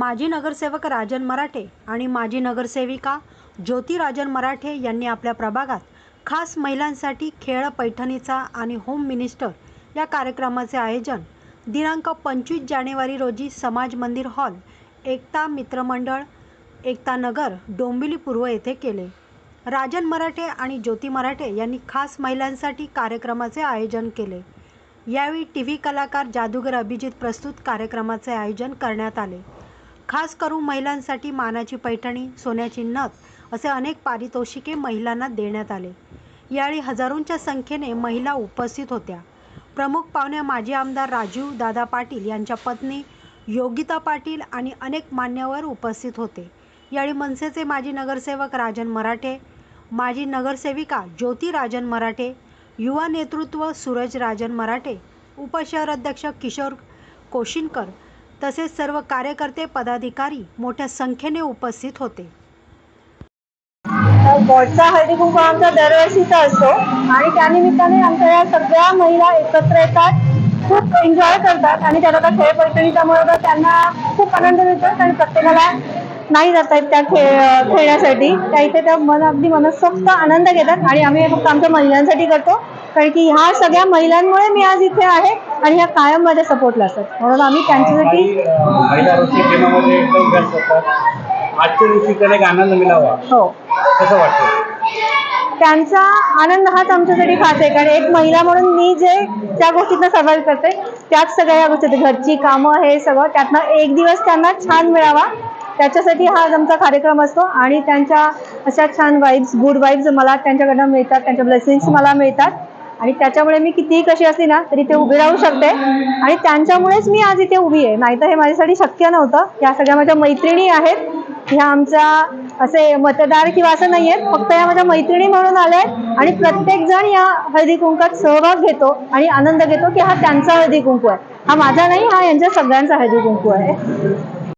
माजी नगरसेवक राजन मराठे आणि माजी नगरसेविका ज्योती राजन मराठे यांनी आपल्या प्रभागात खास महिलांसाठी खेळ पैठणीचा आणि होम मिनिस्टर या कार्यक्रमाचे आयोजन दिनांक पंचवीस जानेवारी रोजी समाज मंदिर हॉल एकता मित्रमंडळ एकता नगर डोंबिवली पूर्व येथे केले. राजन मराठे आणि ज्योती मराठे यांनी खास महिलांसाठी कार्यक्रमाचे आयोजन केले. यावेळी टी व्ही कलाकार जादूगर अभिजित प्रस्तुत कार्यक्रमाचे आयोजन करण्यात आले. खास करून महिलांसाठी मानाची पैठणी सोन्याची नथ असे अनेक पारितोषिके महिलांना देण्यात आले. यावेळी हजारोंच्या संख्येने महिला उपस्थित होत्या. प्रमुख पाहुण्या माजी आमदार राजीव दादा पाटील यांच्या पत्नी योगिता पाटील आणि अनेक मान्यवर उपस्थित होते. यावेळी मनसेचे माजी नगरसेवक राजन मराठे माजी नगरसेविका ज्योती राजन मराठे युवा नेतृत्व सूरज राजन मराठे उपशहर अध्यक्ष किशोर कोशिनकर तसेच सर्व कार्यकर्ते पदाधिकारी मोठ्या संख्येने उपस्थित होते. बॉटचा हळदी कुंकू आमचा दरवर्षीचा असतो आणि त्यानिमित्ताने आमच्या या सगळ्या महिला एकत्र येतात खूप एन्जॉय करतात आणि त्या आता खेळ पैठणीच्यामुळे तर त्यांना खूप आनंद मिळतो आणि प्रत्येकाला नाही जाता येत त्या खेळ खेळण्यासाठी. त्या इथे त्या मन अगदी मनसोक्त आनंद घेतात आणि आम्ही हे फक्त आमच्या महिलांसाठी करतो. कारण की ह्या सगळ्या महिलांमुळे मी आज इथे आहे. आणि ह्या कायम माझ्या सपोर्टला असतात. म्हणून आम्ही त्यांच्यासाठी काही, अं, महिला रोजच्या प्रेमामध्ये एकदम व्यस्त असतात. आजच्या दिवशी त्याला एक आनंद मिळावा. हो. कसं वाटतं? त्यांचा आनंद हाच आमच्यासाठी खास आहे. कारण एक महिला म्हणून मी जे त्या गोष्टीतनं सर्वाईव्ह करते त्याच सगळ्या या गोष्टी आहेत. घरची कामं हे सगळं त्यातनं एक दिवस त्यांना छान मिळावा. त्याच्यासाठी हा आज आमचा कार्यक्रम असतो. आणि त्यांच्या अशा छान वाईब्स गुड वाईब्स मला त्यांच्याकडनं मिळतात. त्यांच्या ब्लेसिंग्स मला मिळतात. आणि त्याच्यामुळे मी कितीही कशी असली ना तरी ते उभी राहू शकते. आणि त्यांच्यामुळेच मी आज इथे उभी आहे. नाहीतर हे माझ्यासाठी शक्य नव्हतं. या सगळ्या माझ्या मैत्रिणी आहेत. ह्या आमच्या असे मतदार किंवा असं नाही आहेत फक्त या माझ्या मैत्रिणी म्हणून आल्या आहेत. आणि प्रत्येक जण या हळदी कुंकात सहभाग घेतो आणि आनंद घेतो की हा त्यांचा हळदी कुंकू आहे. हा माझा नाही हा यांच्या सगळ्यांचा हळदी कुंकू आहे.